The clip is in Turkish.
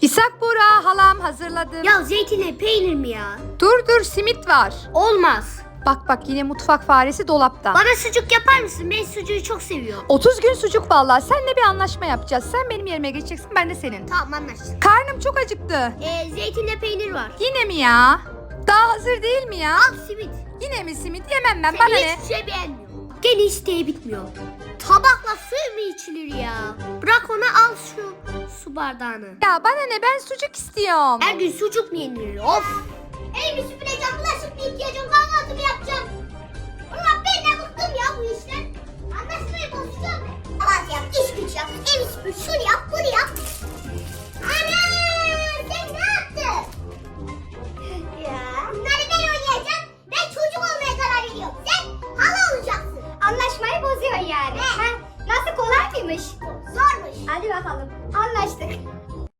İshak Buğra halam hazırladım. Ya zeytinle peynir mi ya? Dur dur simit var. Olmaz. Bak bak yine mutfak faresi dolapta. Bana sucuk yapar mısın? Ben sucuğu çok seviyorum. 30 gün sucuk vallahi. Senle bir anlaşma yapacağız. Sen benim yerime geçeceksin ben de senin. Tamam anlaştık. Karnım çok acıktı. Ee, zeytinle peynir var. Yine mi ya? Daha hazır değil mi ya? Al simit. Yine mi simit yemem ben Seni bana ne? hiçbir şey beğenmiyorum. Gene isteği bitmiyor. Tabakla bardağını. Ya bana ne ben sucuk istiyorum. Her gün sucuk mu yeniliyor? Of. Evimi süpüreceğim, bulaşık yıkayacağım, kahvaltımı yapacağım. Ulan ben de bıktım ya bu işten. Anlaşmayı bozacağım ben. Kahvaltı yap, iş güç yap, evi süpür, şunu yap, bunu yap. Ana! Sen ne yaptın? ya. Bunları ben oynayacağım. Ben çocuk olmaya karar veriyorum. Sen hala olacaksın. Anlaşmayı bozuyor yani. Ha? Nasıl kolay mıymış? Hadi bakalım. Anlaştık.